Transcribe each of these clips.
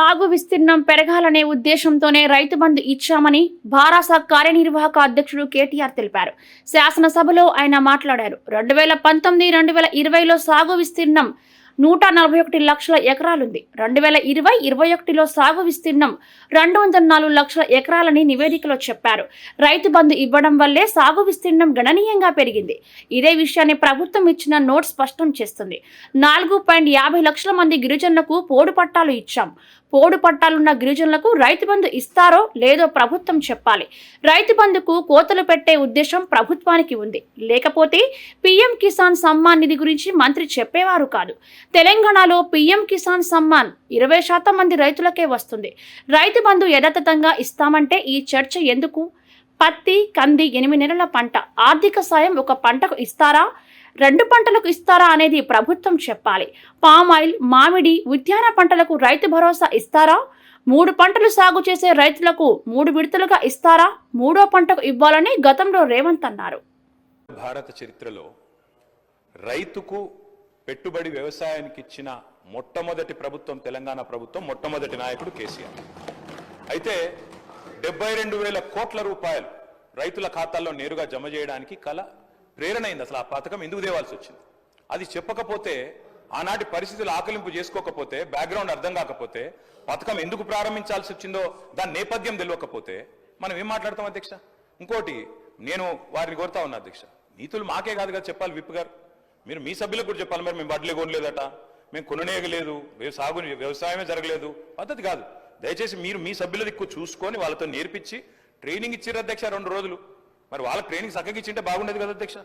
సాగు విస్తీర్ణం పెరగాలనే ఉద్దేశంతోనే రైతు బంధు ఇచ్చామని భారాస కార్యనిర్వాహక అధ్యక్షుడు కేటీఆర్ తెలిపారు. శాసనసభలో ఆయన మాట్లాడారు. రెండు వేల పంతొమ్మిది రెండు వేల ఇరవైలో సాగు విస్తీర్ణం నూట నలభై ఒకటి లక్షల ఎకరాలుంది. రెండు వేల ఇరవై ఇరవై ఒకటిలో సాగు విస్తీర్ణం రెండు వందల నాలుగు లక్షల ఎకరాలని నివేదికలో చెప్పారు. రైతు బంధు ఇవ్వడం వల్లే సాగు విస్తీర్ణం గణనీయంగా పెరిగింది. ఇదే విషయాన్ని ప్రభుత్వం ఇచ్చిన నోట్ స్పష్టం చేస్తుంది. నాలుగు పాయింట్ యాభై లక్షల మంది గిరిజనులకు పోడు పట్టాలు ఇచ్చాం. పోడు పట్టాలున్న గిరిజనులకు రైతు బంధు ఇస్తారో లేదో ప్రభుత్వం చెప్పాలి. రైతు బంధుకు కోతలు పెట్టే ఉద్దేశం ప్రభుత్వానికి ఉంది. లేకపోతే పీఎం కిసాన్ సమ్మాన్ నిధి గురించి మంత్రి చెప్పేవారు కాదు. తెలంగాణలో పీఎం కిసాన్ సమ్మాన్ ఇరవై శాతం మంది రైతులకే వస్తుంది. రైతు బంధు యథాతథంగా ఇస్తామంటే ఈ చర్చ ఎందుకు? పత్తి కంది ఎనిమిది నెలల పంట. ఆర్థిక సాయం ఒక పంటకు ఇస్తారా? రెండు పంటలకు ఇస్తారా అనేది ప్రభుత్వం చెప్పాలి. పామ్ ఆయిల్ మామిడి ఉద్యాన పంటలకు రైతు భరోసా ఇస్తారా? మూడు పంటలు సాగు చేసే రైతులకు మూడు విడతలుగా ఇస్తారా? మూడో పంటకు ఇవ్వాలని గతంలో రేవంత్ అన్నారు. భారత చరిత్రలో రైతుకు పెట్టుబడి వ్యవసాయానికి ఇచ్చిన మొట్టమొదటి ప్రభుత్వం తెలంగాణ ప్రభుత్వం మొట్టమొదటి నాయకుడు కేసీఆర్. అయితే డెబ్బై రెండు వేల కోట్ల రూపాయలు రైతుల ఖాతాల్లో నేరుగా జమ చేయడానికి కల ప్రేరణ అయింది అసలు ఆ పథకం ఎందుకు తేవాల్సి వచ్చింది? అది చెప్పకపోతే ఆనాటి పరిస్థితులు ఆకలింపు చేసుకోకపోతే బ్యాక్గ్రౌండ్ అర్థం కాకపోతే పథకం ఎందుకు ప్రారంభించాల్సి వచ్చిందో దాని నేపథ్యం తెలియకపోతే మనం ఏం మాట్లాడతాం అధ్యక్ష? ఇంకోటి నేను వారిని కోరుతా ఉన్నా అధ్యక్ష నీతులు మాకే కాదు కదా చెప్పాలి విప్ గారు. మీరు మీ సభ్యులకు కూడా చెప్పాలి మరి మేము వడ్లే కొనలేదట మేము కొననేయలేదు సాగు వ్యవసాయమే జరగలేదు పద్ధతి కాదు. దయచేసి మీరు మీ సభ్యుల దిక్కు చూసుకొని వాళ్ళతో నేర్పించి ట్రైనింగ్ ఇచ్చారు అధ్యక్ష రెండు రోజులు. మరి వాళ్ళకి ట్రైనింగ్ చక్కగా ఇచ్చింటే బాగుండేది కదా అధ్యక్ష?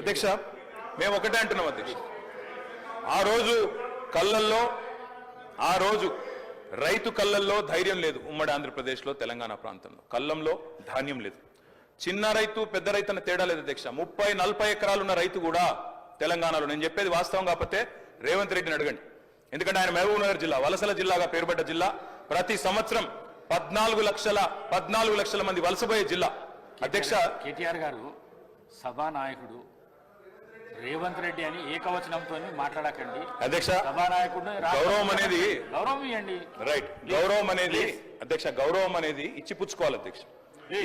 అధ్యక్ష మేము ఒకటే అంటున్నాం అధ్యక్ష. ఆ రోజు కళ్ళల్లో ఆ రోజు రైతు కళ్ళల్లో ధైర్యం లేదు ఉమ్మడి ఆంధ్రప్రదేశ్లో తెలంగాణ ప్రాంతంలో. కళ్ళంలో ధాన్యం లేదు. చిన్న రైతు పెద్ద రైతు అన్న తేడా లేదు అధ్యక్ష. ముప్పై నలభై ఎకరాలున్న రైతు కూడా తెలంగాణలో. నేను చెప్పేది వాస్తవం కాకపోతే రేవంత్ రెడ్డిని అడగండి. ఎందుకంటే ఆయన మహబూబ్ నగర్ జిల్లా వలసల జిల్లాగా పేరుపడ్డ జిల్లా. ప్రతి సంవత్సరం పద్నాలుగు లక్షల పద్నాలుగు లక్షల మంది వలసపోయే జిల్లా. అధ్యక్ష కేటీఆర్ గారు సభానాయకుడు రేవంత్ రెడ్డి అని ఏకవచనంతో మాట్లాడకండి. అధ్యక్ష సభానాయకుడు గౌరవం అనేది గౌరవం ఇవ్వండి రైట్ గౌరవం అనేది అధ్యక్ష గౌరవం అనేది ఇచ్చి పుచ్చుకోవాలి అధ్యక్ష.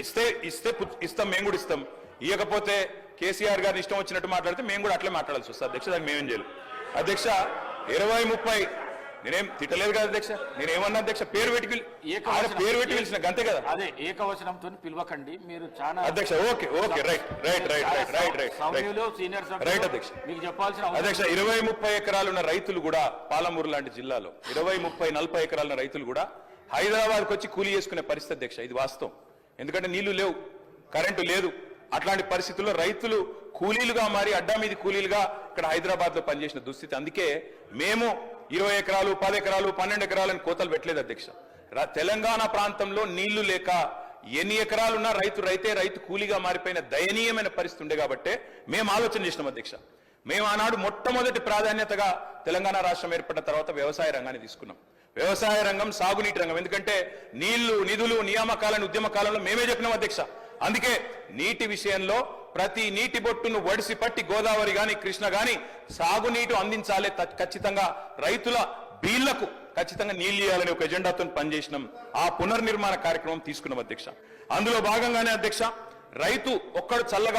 ఇస్తే ఇస్తే ఇస్తాం మేము కూడా ఇస్తాం. ఇవ్వకపోతే కేసీఆర్ గారిని ఇష్టం వచ్చినట్టు మాట్లాడితే మేము కూడా అట్లే మాట్లాడాల్సి వస్తుంది. అధ్యక్ష దానికి మేమేం చేయాలి. అధ్యక్ష ఇరవై ముప్పై నేనేం తిట్టలేదు కదా అధ్యక్ష? నేనేమన్నా అధ్యక్ష పేరు పెట్టి ఆయన పేరు పెట్టి పిలిచిన గంతే కదా? అదే ఏకవచనంతో పిలవకండి. మీరు చాలా అధ్యక్ష okay okay right right right right right right senior right అధ్యక్ష. మీకు చెప్పాల్సిన అధ్యక్ష ఇరవై ముప్పై ఎకరాలున్న రైతులు కూడా పాలమూరు లాంటి జిల్లాలో ఇరవై ముప్పై నలభై ఎకరాలున్న రైతులు కూడా హైదరాబాద్కి వచ్చి కూలీ చేసుకునే పరిస్థితి అధ్యక్ష ఇది వాస్తవం. ఎందుకంటే నీళ్ళు లేవు కరెంటు లేదు. అట్లాంటి పరిస్థితుల్లో రైతులు కూలీలుగా మారి అడ్డా మీది కూలీలుగా ఇక్కడ హైదరాబాద్లో పనిచేసిన దుస్థితి. అందుకే మేము ఇరవై ఎకరాలు పది ఎకరాలు పన్నెండు ఎకరాలని కోతలు పెట్టలేదు అధ్యక్ష. తెలంగాణ ప్రాంతంలో నీళ్ళు లేక ఎన్ని ఎకరాలున్నా రైతు రైతే రైతు కూలీగా మారిపోయిన దయనీయమైన పరిస్థితి ఉండే కాబట్టే మేము ఆలోచన చేసినాం అధ్యక్ష. మేము ఆనాడు మొట్టమొదటి ప్రాధాన్యతగా తెలంగాణ రాష్ట్రం ఏర్పడిన తర్వాత వ్యవసాయ రంగాన్ని తీసుకున్నాం. వ్యవసాయ రంగం సాగునీటి రంగం. ఎందుకంటే నీళ్ళు నిధులు నియామకాలను ఉద్యమ కాలంలో మేమే చెప్పినాం అధ్యక్ష. అందుకే నీటి విషయంలో ప్రతి నీటి బొట్టును వడిసి పట్టి గోదావరి గాని కృష్ణ గాని సాగునీటి అందించాలి. ఖచ్చితంగా రైతుల బీళ్ళకు ఖచ్చితంగా నీళ్ళు ఇవ్వాలని ఒక ఎజెండాతో పనిచేసినాం. ఆ పునర్నిర్మాణ కార్యక్రమం తీసుకున్నాం అధ్యక్ష. అందులో భాగంగానే అధ్యక్ష రైతు ఒక్కడు చల్లగా